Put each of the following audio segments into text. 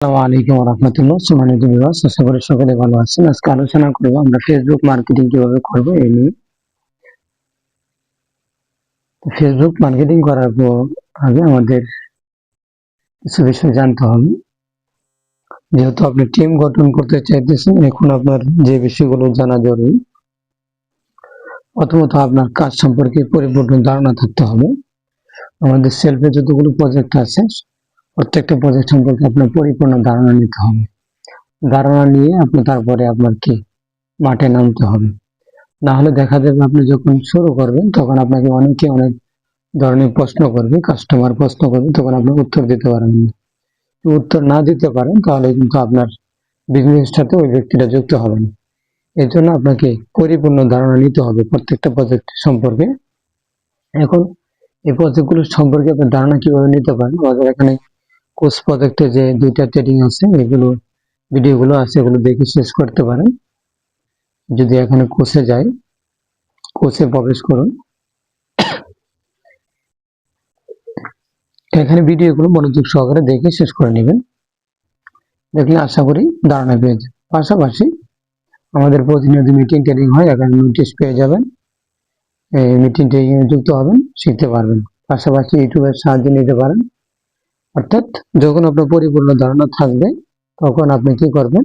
আসসালামু আলাইকুম রহমতুল্লাহ। ভালো আছেন। আলোচনা করব আমরা ফেসবুক মার্কেটিং কীভাবে ফেসবুক মার্কেটিং করার আগে আমাদের কিছু জানতে হবে। যেহেতু আপনি টিম গঠন করতে চাইতেছেন, এখন আপনার যে বিষয়গুলো জানা জরুরি, প্রথমত আপনার কাজ সম্পর্কে পরিপূর্ণ ধারণা থাকতে হবে। আমাদের সেলফে যতগুলো প্রজেক্ট আছে প্রত্যেকটা প্রজেক্ট সম্পর্কে আপনার পরিপূর্ণ ধারণা নিতে হবে। ধারণা নিয়ে আপনি তারপরে আপনার কি মাঠে নামতে হবে। না হলে দেখা যাবে আপনি যখন শুরু করবেন, তখন আপনাকে অনেকে অনেক ধরনের প্রশ্ন করবে কাস্টমার প্রশ্ন করবে, তখন আপনি উত্তর দিতে পারবেন না। উত্তর না দিতে পারেন, তাহলে কিন্তু আপনার বিজনেসের সাথে ওই ব্যক্তিটা যুক্ত হবেন এর জন্য আপনাকে পরিপূর্ণ ধারণা নিতে হবে প্রত্যেকটা প্রজেক্ট সম্পর্কে। এখন এই প্রজেক্টগুলো সম্পর্কে আপনি ধারণা কীভাবে নিতে পারেন? আমাদের এখানে কোর্স প্রজেক্টে যে দুইটা ট্রেডিং আছে, এগুলো ভিডিওগুলো আছে, এগুলো দেখে শেষ করতে পারেন। যদি এখানে কোর্সে যাই কোর্সে প্রবেশ করুন। এখানে ভিডিওগুলো মনোযোগ সহকারে দেখে শেষ করে নেবেন। দেখলে আশা করি ধারণা পেয়ে যাবেন। পাশাপাশি আমাদের প্রতিনিয়ত মিটিং ট্রেনিং হয়, এখানে নোটিশ পেয়ে যাবেন। এই মিটিং ট্রেনিং যুক্ত হবেন, শিখতে পারবেন। পাশাপাশি ইউটিউবের সাহায্য নিতে পারেন। অর্থাৎ যখন আপনার পরিপূর্ণ ধারণা থাকবে, তখন আপনি কি করবেন?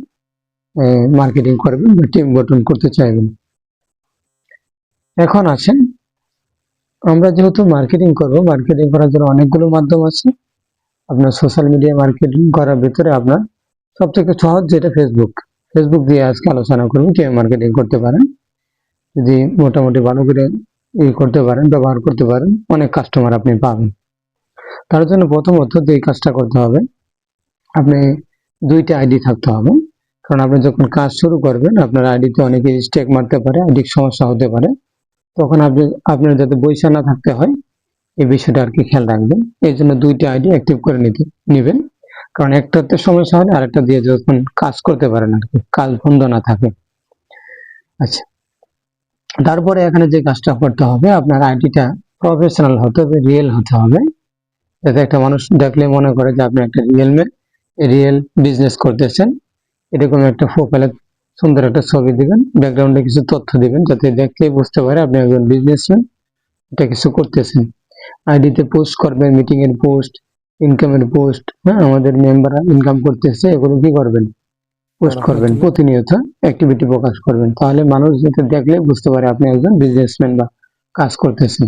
মার্কেটিং করবেন বা টিম গঠন করতে চাইবেন। এখন আছেন আমরা যেহেতু মার্কেটিং করব মার্কেটিং করার জন্য অনেকগুলো মাধ্যম আছে। আপনার সোশ্যাল মিডিয়া মার্কেটিং করার ভিতরে আপনার সবথেকে সহজ যেটা ফেসবুক ফেসবুক দিয়ে আজকে আলোচনা করব কীভাবে মার্কেটিং করতে পারেন। যদি মোটামুটি ভালো করে ই করতে পারেন, ব্যবহার করতে পারেন, অনেক কাস্টমার আপনি পাবেন। তার জন্য প্রথমত যে কাজটা করতে হবে, আপনি দুইটা আইডি থাকতে হবে। কারণ আপনি যখন কাজ শুরু করবেন, আপনার আইডিতে অনেকে স্টেক মারতে পারে আইডির সমস্যা হতে পারে। তখন আপনি, আপনার যাতে বৈশা না থাকতে হয়, এই বিষয়টা আর কি খেয়াল রাখবেন। এই জন্য দুইটা আইডি অ্যাক্টিভ করে নিতে, নেবেন। কারণ একটাতে সমস্যা হলে আরেকটা দিয়ে যখন কাজ করতে পারেন আর কি, কাজ বন্ধ না থাকে। আচ্ছা। তারপরে এখানে যে কাজটা করতে হবে, আপনার আইডিটা প্রফেশনাল হতে হবে রিয়েল হতে হবে। যাতে একটা মানুষ দেখলে মনে করে যে আপনি একটা রিয়েল রিয়েল বিজনেস করতেছেন। এরকম একটা প্রোফাইলে সুন্দর একটা ছবি দিবেন ব্যাকগ্রাউন্ডে কিছু তথ্য দিবেন যাতে দেখলে বুঝতে পারে আপনি একজন বিজনেসম্যান এটা কিছু করতেছেন। আইডিতে পোস্ট করবেন মিটিং এর পোস্ট ইনকামের পোস্ট হ্যাঁ আমাদের মেম্বাররা ইনকাম করতেছে এগুলো কি করবেন? পোস্ট করবেন প্রতিনিয়ত অ্যাক্টিভিটি প্রকাশ করবেন। তাহলে মানুষ যাতে দেখলে বুঝতে পারে আপনি একজন বিজনেসম্যান বা কাজ করতেছেন।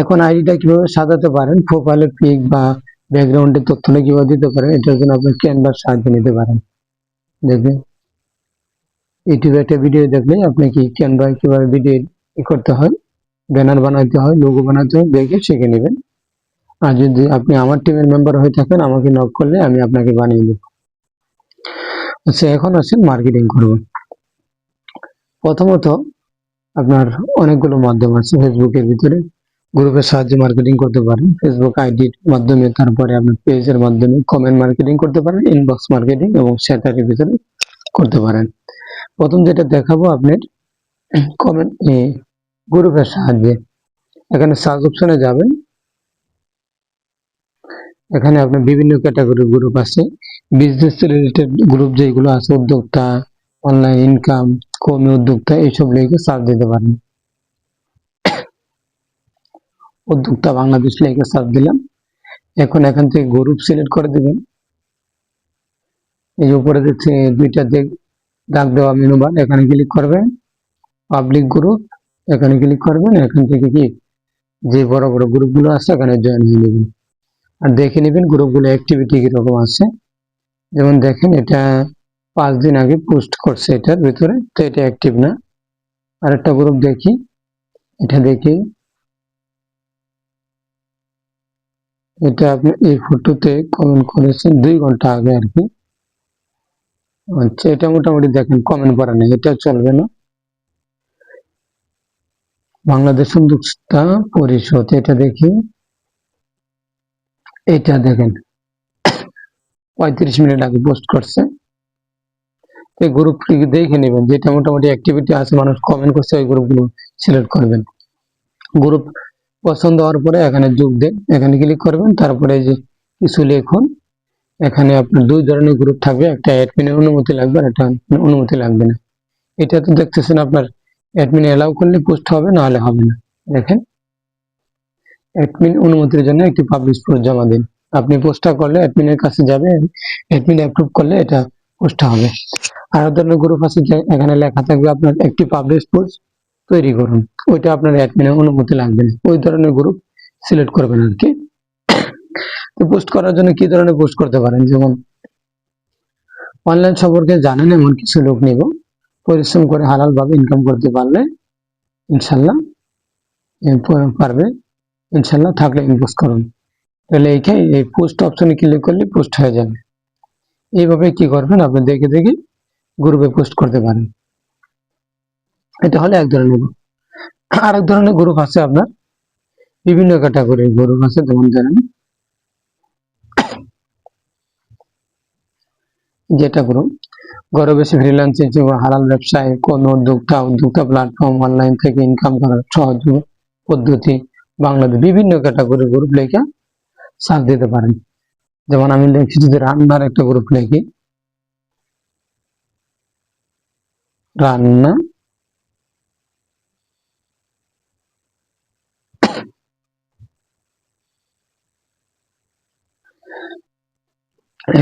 এখন আইডিটা কীভাবে সাজাতে পারেন? প্রোফাইলে পিক বা ব্যাকগ্রাউন্ডের তথ্যটা কীভাবে দিতে পারেন? এটার জন্য আপনি ক্যানভার সাহায্য নিতে পারেন। দেখবেন ইউটিউবে একটা ভিডিও দেখলে আপনি কি ক্যানভা কীভাবে ভিডিও ই করতে হয় ব্যানার বানাতে হয় লোগো বানাতে হয়, দেখে শিখে নেবেন। আর যদি আপনি আমার টিমের মেম্বার হয়ে থাকেন, আমাকে নক করলে আমি আপনাকে বানিয়ে দেব। আচ্ছা এখন আসেন মার্কেটিং করব। প্রথমত আপনার অনেকগুলো মাধ্যম আছে ফেসবুকের ভিতরে। গ্রুপের সাহায্যে মার্কেটিং করতে পারেন। ফেসবুক আইডির মাধ্যমে, তারপরে আপনার পেজের মাধ্যমে কমেন্ট মার্কেটিং করতে পারেন ইনবক্স মার্কেটিং এবং শেয়ারের ভিতরে করতে পারেন। প্রথম যেটা দেখাবো আপনার কমেন্ট গ্রুপের সাহায্যে। এখানে সার্চ অপশনে যাবেন। এখানে আপনার বিভিন্ন ক্যাটাগরির গ্রুপ আছে। বিজনেস রিলেটেড গ্রুপ যেগুলো আছে, উদ্যোক্তা অনলাইন ইনকাম কর্মী উদ্যোক্তা, এইসব লিখে সার্চ দিতে পারেন। উদ্যোক্তা বাংলাদেশ লিখে সার্চ দিলাম। এখন এখান থেকে গ্রুপ সিলেক্ট করে দিবেন। এই উপরে দেখছে দুইটা ডাক দেওয়া মেনু বার এখানে ক্লিক করবেন। পাবলিক গ্রুপ এখানে ক্লিক করবেন। এখান থেকে কি? যে বড় বড় গ্রুপগুলো আছে এখানে জয়েন হয়ে নেবেন। আর দেখে নেবেন গ্রুপগুলো অ্যাক্টিভিটি কীরকম আছে। যেমন দেখেন, এটা পাঁচ দিন আগে পোস্ট করছে এটার ভিতরে। তো এটা অ্যাক্টিভ না। আর একটা গ্রুপ দেখি। এটা দেখি এটা আপনি এই ফটোতে কমেন্ট করেছেন, দুই ঘণ্টা আগে আর কি। আচ্ছা এটা মোটামুটি দেখেন কমেন্ট করা নেই, এটা চলবে না। বাংলাদেশ উদ্যোক্তা পরিষদ, এটা দেখি। এটা দেখেন, পঁয়ত্রিশ মিনিট আগে পোস্ট করছে। এই গ্রুপ দেখে নেবেন, যেটা মোটামুটি অ্যাক্টিভিটি আছে, মানুষ কমেন্ট করছে, ওই গ্রুপগুলো সিলেক্ট করবেন। গ্রুপ পছন্দ হওয়ার পরে এখানে যোগ দেন। এখানে ক্লিক করবেন, তারপরে যে কিছু লিখুন। এখানে আপনার দুই ধরনের গ্রুপ থাকবে, একটা অ্যাডমিনের অনুমতি লাগবে আর একটা অনুমতি লাগবে না। এটা তো দেখতেছেন আপনার অ্যাডমিন এলাও করলে পোস্ট হবে না হলে হবে না। দেখেন। অ্যাডমিন অনুমতির জন্য একটি পাবলিশ পোস্ট জমা দিন। আপনি পোস্টটা করলে অ্যাডমিনের কাছে যাবে অ্যাডমিন অ্যাপ্রুভ করলে এটা পোস্টটা হবে। আর ধরনের গ্রুপ আছে এখানে লেখা থাকবে আপনার একটি পাবলিশ পোস্ট তৈরি করুন। ওইটা আপনার অ্যাডমিনের অনুমতি লাগবে না। ওই ধরনের গ্রুপ সিলেক্ট করবেন আর কি তো পোস্ট করার জন্য কি ধরনের পোস্ট করতে পারেন? যেমন অনলাইন সম্পর্কে জানেন এমন কিছু লোক নিব। পরিশ্রম করে হালাল ভাবে ইনকাম করতে পারলে ইনশাল্লাহ পারবে। ইনশাল্লাহ থাকলে ইনপোস্ট করুন। তাহলে এইখানে এই পোস্ট অপশনে ক্লিক করলে পোস্ট হয়ে যাবে। এইভাবে কি করবেন? আপনি দেখে দেখে গ্রুপে পোস্ট করতে পারেন। এটা হলো এক ধরনের গ্রুপ আর এক ধরনের গ্রুপ আছে আপনার। বিভিন্ন ক্যাটাগরির গ্রুপ আছে, যেমন জানেন যেটা গ্রুপ ঘরে বসে ফ্রিল্যান্সিং কিংবা হালাল ব্যবসায় কোন উদ্যোক্তা উদ্যোক্তা প্ল্যাটফর্ম অনলাইন থেকে ইনকাম করার সহজ পদ্ধতি বাংলাদেশ বিভিন্ন ক্যাটাগরি গ্রুপ লেখা সার্চ দিতে পারেন। যেমন আমি লিখছি যদি রান্নার একটা গ্রুপ লিখি রান্না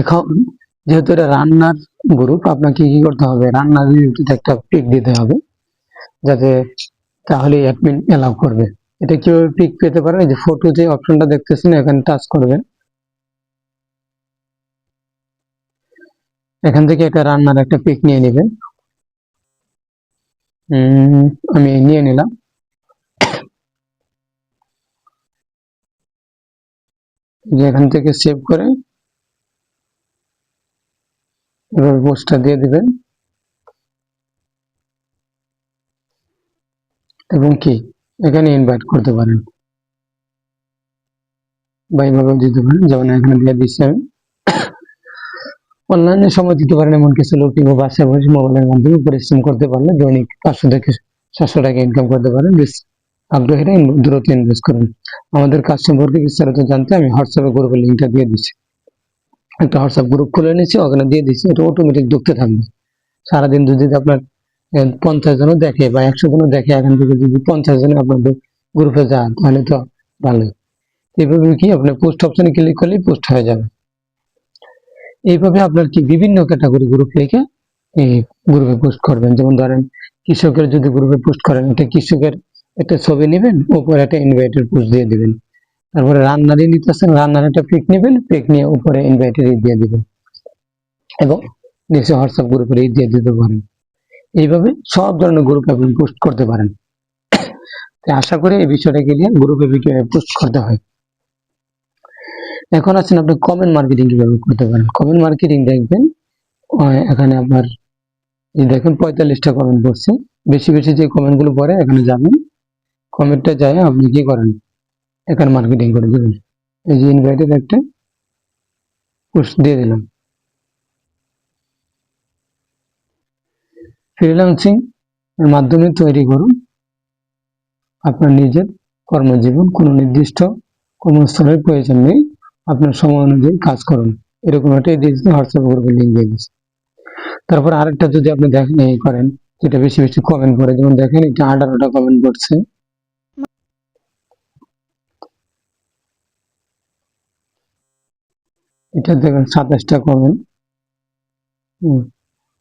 এখন যেহেতু এটা রান্নার গ্রুপ আপনাকে কি করতে হবে? রান্নার রিলেটেড একটা পিক দিতে হবে, যাতে তাহলে অ্যাডমিন এলাও করবে। এটা কীভাবে পিক পেতে পারেন? এই যে ফটো যে অপশনটা দেখতেছেন, এখানে টাচ করবেন। এখান থেকে একটা রান্নার একটা পিক নিয়ে নেবেন। আমি নিয়ে নিলাম। এখান থেকে সেভ করে এবার পোস্টটা দিয়ে দিবেন। এবং কি? এখানে ইনভাইট করতে পারেন। বা এইভাবে দিতে পারেন। যেমন এখানে দিয়ে দিচ্ছি আমি। অনলাইনে সময় দিতে পারেন, এমন কিছু লোক কিংবা বাসায় বসে মোবাইলের মাধ্যমে পরিশ্রম করতে পারলে দৈনিক পাঁচশো থেকে সাতশো টাকা ইনকাম করতে পারেন। বেশ আগ্রহীরা ইন- দ্রুত ইনভেস্ট করুন। আমাদের কাজ সম্পর্কে বিস্তারিত জানতে আমি হোয়াটসঅ্যাপে গ্রুপের লিঙ্কটা দিয়ে দিচ্ছি। একটা হোয়াটসঅ্যাপ গ্রুপ খুলে নিয়েছি, ওখানে দিয়ে দিচ্ছি এটা অটোমেটিক ঢুকতে থাকবে। সারাদিন যদি আপনার পঞ্চাশ জনও দেখে বা একশো জনও দেখে, এখান থেকে যদি পঞ্চাশ জন আপনাদের গ্রুপে যান, তাহলে তো ভালোই এইভাবে কি আপনার পোস্ট অপশনে ক্লিক করলেই পোস্ট হয়ে যাবে। এইভাবে আপনার কি বিভিন্ন ক্যাটাগরি গ্রুপ লিখে এই গ্রুপে পোস্ট করবেন? যেমন ধরেন, কৃষকের যদি গ্রুপে পোস্ট করেন এটা কৃষকের একটা ছবি নেবেন উপরে একটা ইনভাইটের পোস্ট দিয়ে দিবেন। তারপরে রান্নারই নিতেছেন, রান্নার একটা পিক নেবেন পিক নিয়ে উপরে ইনভাইটের দিয়ে দিবেন। এবং নিচে হোয়াটসঅ্যাপ গ্রুপের দিয়ে দিতে পারেন। এইভাবে সব ধরনের গ্রুপে আপনি পোস্ট করতে পারেন। আশা করি এই বিষয়টা ক্লিয়ার গ্রুপে কীভাবে পোস্ট করতে হয়। এখন আছেন আপনি কমেন্ট মার্কেটিং কীভাবে করতে পারেন? কমেন্ট মার্কেটিং দেখবেন এখানে আপনার দেখেন পঁয়তাল্লিশটা কমেন্ট পড়ছে। বেশি বেশি যে কমেন্টগুলো পড়ে, এখানে যাবেন। কমেন্টটা যায় আপনি কি করেন? এখানে মার্কেটিং করে দেবেন। এই যে ইনভাইটেড একটা পোস্ট দিয়ে দিলাম। ফ্রিল্যান্সিং এর মাধ্যমে তৈরি করুন। আপনার নিজের কর্মজীবন, কোনো নির্দিষ্ট কর্মস্থলের প্রয়োজন নেই। আপনার সময় অনুযায়ী কাজ করুন। এরকম একটা দিয়েছে হোয়াটসঅ্যাপ গ্রুপে লিঙ্ক দিয়ে দিচ্ছে। তারপর আরেকটা যদি আপনি দেখেন এই করেন, যেটা বেশি বেশি কমেন্ট করে, যেমন দেখেন এটা আঠারোটা কমেন্ট করছে। এটা দেখেন, সাতাশটা কমেন্ট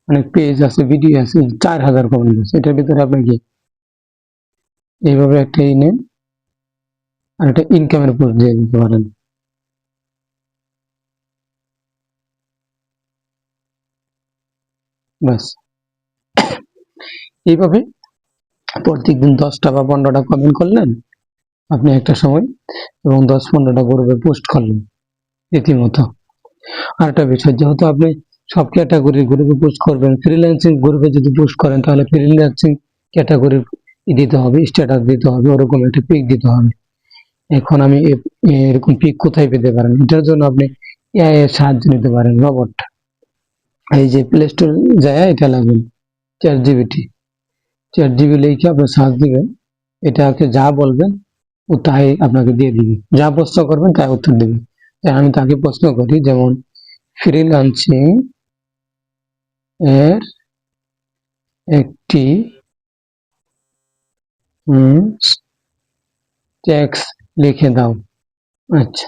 অনেক পেজ আছে ভিডিও আছে, চার হাজার কমেন্ট আছে। এটার ভিতরে আপনি কি এইভাবে একটা ই নেন, আর একটা ইনকামের পোস্ট দিয়ে দিতে পারেন। ব্যাস। এইভাবে প্রত্যেকদিন দশটা বা পনেরোটা কমেন্ট করলেন, আপনি একটা সময় এবং দশ পনেরোটা গ্রুপে পোস্ট করলেন, রীতিমতো। আর একটা বিষয়, যেহেতু আপনি সব ক্যাটাগরির গ্রুপে পোস্ট করবেন ফ্রিল্যান্সিং গ্রুপে যদি পোস্ট করেন, তাহলে ফ্রিল্যান্সিং ক্যাটাগরির দিতে হবে স্ট্যাটাস দিতে হবে, ওরকম একটা পিক দিতে হবে। এখন আমি এরকম পিক কোথায় পেতে পারেন? এটার জন্য আপনি এআই এর সাহায্য নিতে পারেন রবট এই যে প্লে স্টোর যায়, এটা লাগবেন চার জিবিটি চার জিবি লিখে আপনি সার্চ দিবেন, এটাকে যা বলবেন, ও তাই আপনাকে দিয়ে দিবে। যা প্রশ্ন করবেন, তাই উত্তর দিবে। আমি তাকে প্রশ্ন করি, যেমন ফ্রিল্যান্সিং এর একটি ট্যাক্স লিখে দাও। আচ্ছা।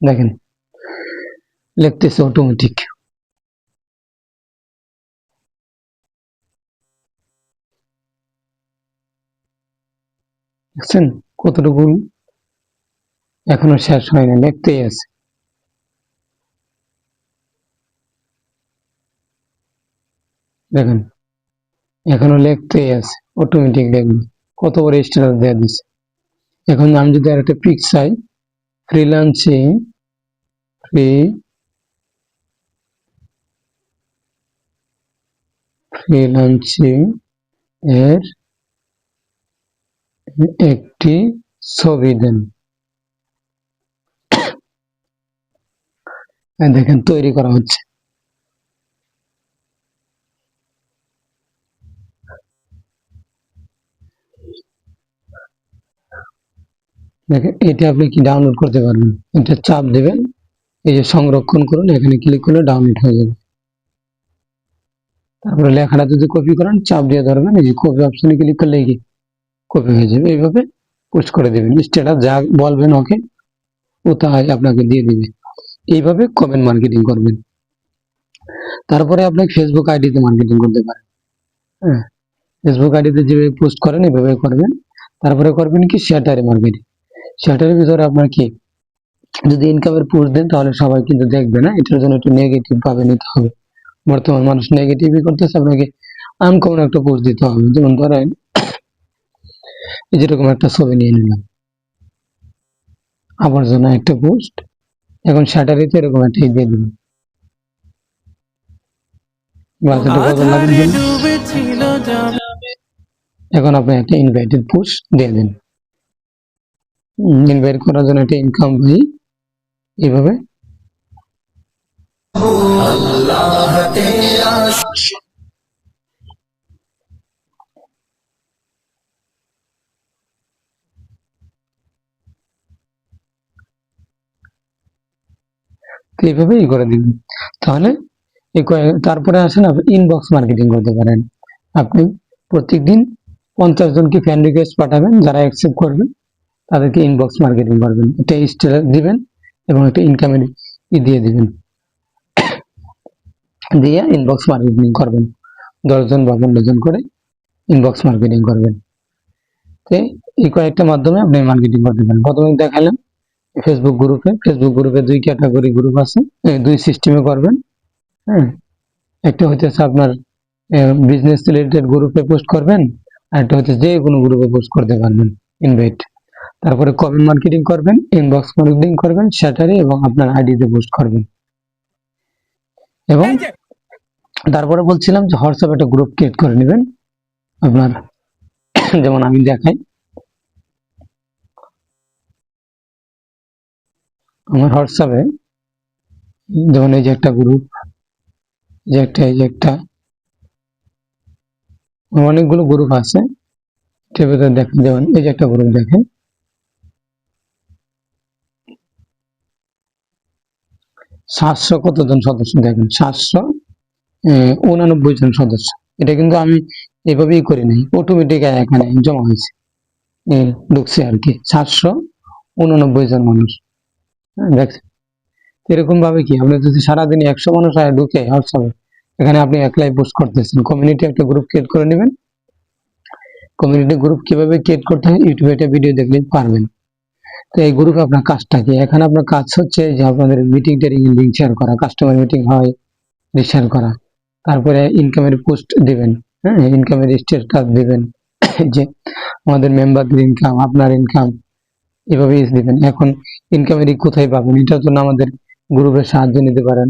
দেখেন, লিখতেছে অটোমেটিক দেখছেন? কতটুকু এখনও শেষ হয় না, লিখতেই আছে। দেখেন, এখনও লিখতেই আছে অটোমেটিক লিখবে কত বড় স্ট্যাটাস দেওয়া দিছে। এখন আমি যদি আর একটা পিক চাই ফ্রিল্যান্সিং ফ্রি ফ্রিল্যান্সিং এর একটি ছবি দেন। দেখেন, তৈরি করা হচ্ছে। দেখেন, এটা আপনি কি ডাউনলোড করতে পারবেন? এটা চাপ দেবেন, এই যে সংরক্ষণ করুন, এখানে ক্লিক করলে ডাউনলোড হয়ে যাবে। তারপরে লেখাটা যদি কপি করেন, চাপ দিয়ে ধরবেন, এই যে কপি অপশনে ক্লিক করলে কপি হয়ে যাবে, এইভাবে পোস্ট করে দেবেন। স্ট্যাটাস যা বলবেন ওকে, ও তাই আপনাকে দিয়ে দিবে। এইভাবে কমেন্ট মার্কেটিং করবেন। তারপরে আপনি ফেসবুক আইডিতে মার্কেটিং করতে পারেন। হ্যাঁ ফেসবুক আইডিতে যেভাবে পোস্ট করেন এভাবে করবেন। তারপরে করবেন কি শেয়ারটারে মার্কেটিং শেয়ারটারের ভিতরে আপনার কি, যদি ইনকামের পোস্ট দেন, তাহলে সবাই কিন্তু দেখবে না, এটার জন্য একটু নেগেটিভ ভাবে নিতে হবে। বর্তমান মানুষ নেগেটিভই করতেছে, আপনাকে আনকমন একটা পোস্ট দিতে হবে। যেমন ধরেন এই যেরকম একটা ছবি নিয়ে নিলাম। আবর্জনা একটা পোস্ট এখন স্যাটারিতে এরকম একটা ই দিয়ে দিলাম। এখন আপনি একটা ইনভাইটেড পোস্ট দিয়ে দিন। ইনভাইট করার জন্য একটা ইনকাম ভাই এইভাবে। এইভাবে ই করে দিবেন। তাহলে তারপরে আসেন আপনি ইনবক্স মার্কেটিং করতে পারেন। আপনি প্রত্যেকদিন পঞ্চাশ জনকে ফ্যান রিকোয়েস্ট পাঠাবেন, যারা অ্যাকসেপ্ট করবেন, তাদেরকে ইনবক্স মার্কেটিং করবেন। একটা স্টেটাস দিবেন এবং একটা ইনকামের ই দিয়ে দিবেন। দিয়ে ইনবক্স মার্কেটিং করবেন। দশজন বা পনেরো জন করে ইনবক্স মার্কেটিং করবেন। এই কয়েকটা মাধ্যমে আপনি মার্কেটিং করতে পারেন। প্রথমে দেখালাম ফেসবুক গ্রুপে ফেসবুক গ্রুপে দুই ক্যাটাগরি গ্রুপ আছে। দুই সিস্টেমে করবেন। হ্যাঁ? একটা হচ্ছে আপনার বিজনেস রিলেটেড গ্রুপে পোস্ট করবেন, আর একটা হচ্ছে যে কোনো গ্রুপে পোস্ট করতে পারবেন ইনভাইট তারপরে কমেন্ট মার্কেটিং করবেন ইনবক্স মার্কেটিং করবেন স্যাটারি এবং আপনার আইডিতে পোস্ট করবেন। এবং তারপরে বলছিলাম যে হোয়াটসঅ্যাপ একটা গ্রুপ ক্রিয়েট করে নেবেন। আপনার, যেমন আমি দেখাই। আমার হোয়াটসঅ্যাপে যেমন এই যে একটা গ্রুপ যে একটা, এই যে একটা, অনেকগুলো গ্রুপ আছে। দেখেন যেমন এই যে একটা গ্রুপ দেখেন। সাতশো কতজন সদস্য দেখেন? সাতশো উনানব্বই জন সদস্য। এটা কিন্তু আমি এভাবেই করি নাই অটোমেটিক এখানে জমা হয়েছে। ঢুকছে আর কি, সাতশো উননব্বই জন মানুষ। দেখছেন? এরকম ভাবে কি? আপনি যদি সারাদিন একশো মানুষ আয় ঢুকে হোয়াটসঅ্যাপে, এখানে আপনি একলাই পোস্ট করতেছেন। কমিউনিটি একটা গ্রুপ ক্রিয়েট করে নেবেন। কমিউনিটি গ্রুপ কীভাবে ক্রিয়েট করতে হয় ইউটিউবে একটা ভিডিও দেখলে পারবেন। তো এই গ্রুপে আপনার কাজটা কি? এখানে আপনার কাজ হচ্ছে যে আপনাদের মিটিং টেরিং লিঙ্ক শেয়ার করা কাস্টমার মিটিং হয় শেয়ার করা। তারপরে ইনকামের পোস্ট দিবেন। হ্যাঁ ইনকামের স্টেটাস দিবেন। যে আমাদের মেম্বারদের ইনকাম আপনার ইনকাম এভাবে দিবেন। এখন ইনকামের কোথায় পাবেন? এটার জন্য আমাদের গ্রুপের সাহায্য নিতে পারেন।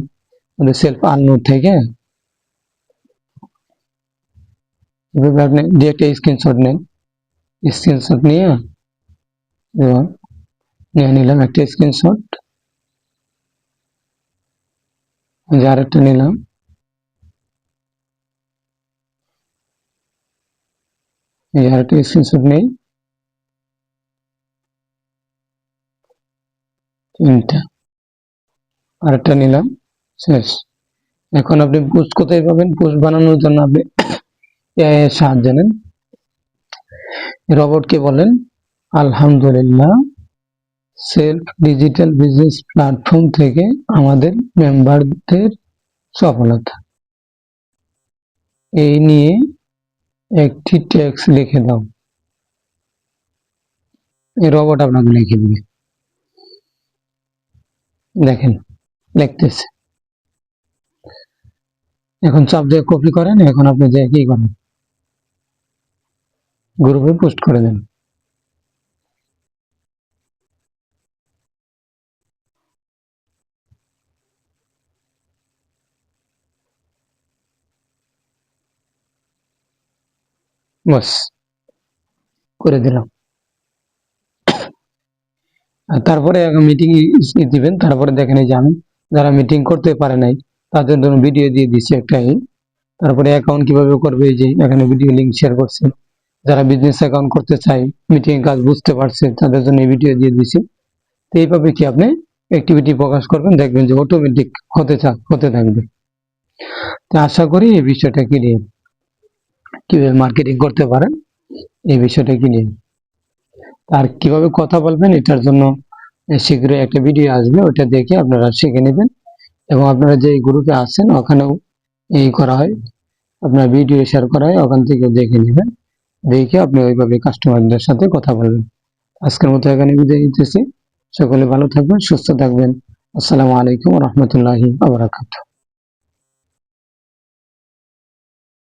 আমাদের সেলফ আর্নোড থেকে। এভাবে আপনি যে একটা স্ক্রিনশট নেন। স্ক্রিনশট নিয়ে নিয়ে নিলাম একটা স্ক্রিনশট যে আরেকটা নিলাম। এই আরেকটা স্ক্রিনশট নেই। তিনটা আরেকটা নিলাম, শেষ। এখন আপনি পোস্ট কোথায় পাবেন? পোস্ট বানানোর জন্য আপনি এর সাহায্য নেন। রবটকে বলেন? আলহামদুলিল্লাহ সেলফ ডিজিটাল বিজনেস প্ল্যাটফর্ম থেকে আমাদের মেম্বারদের সফলতা। এই নিয়ে একটি টেক্সট লিখে দাও। এই রবট আপনাকে লিখে দিবে। দেখেন লিখতেছে এখন চাপ দিয়ে কপি করেন, এখন আপনি যে কি করেন? গ্রুপে পোস্ট করে দেন। বাস, করে দিলাম। তারপরে মিটিং দিবেন, তারপরে দেখেন এই যে আমি যারা মিটিং করতে পারে নাই, তাদের জন্য ভিডিও দিয়ে দিচ্ছি একটা। তারপরে অ্যাকাউন্ট কীভাবে করবে এই যে, এখানে ভিডিও লিংক শেয়ার করছে। যারা বিজনেস অ্যাকাউন্ট করতে চায় মিটিং কাজ বুঝতে পারছে, তাদের জন্য এই ভিডিও দিয়ে দিছি। তো এইভাবে কি আপনি অ্যাক্টিভিটি প্রকাশ করবেন, দেখবেন যে অটোমেটিক হতে থাক হতে থাকবে। তো আশা করি এই বিষয়টা ক্লিয়ার কীভাবে মার্কেটিং করতে পারেন, এই বিষয়টা ক্লিয়ার আর কীভাবে কথা বলবেন, এটার জন্য শীঘ্রই একটা ভিডিও আসবে, ওটা দেখে আপনারা শিখে নেবেন। এবং আপনারা যে গ্রুপে আছেন, ওখানেও এই করা হয়, আপনার ভিডিও শেয়ার করা হয়, ওখান থেকে দেখে নেবেন। দেখে আপনি ওইভাবে কাস্টমারদের সাথে কথা বলবেন। আজকের মতো এখানে বিদায় নিতেছি। সকলে ভালো থাকবেন, সুস্থ থাকবেন। আসসালামু আলাইকুম রহমতুল্লাহি আবরাকাতুহ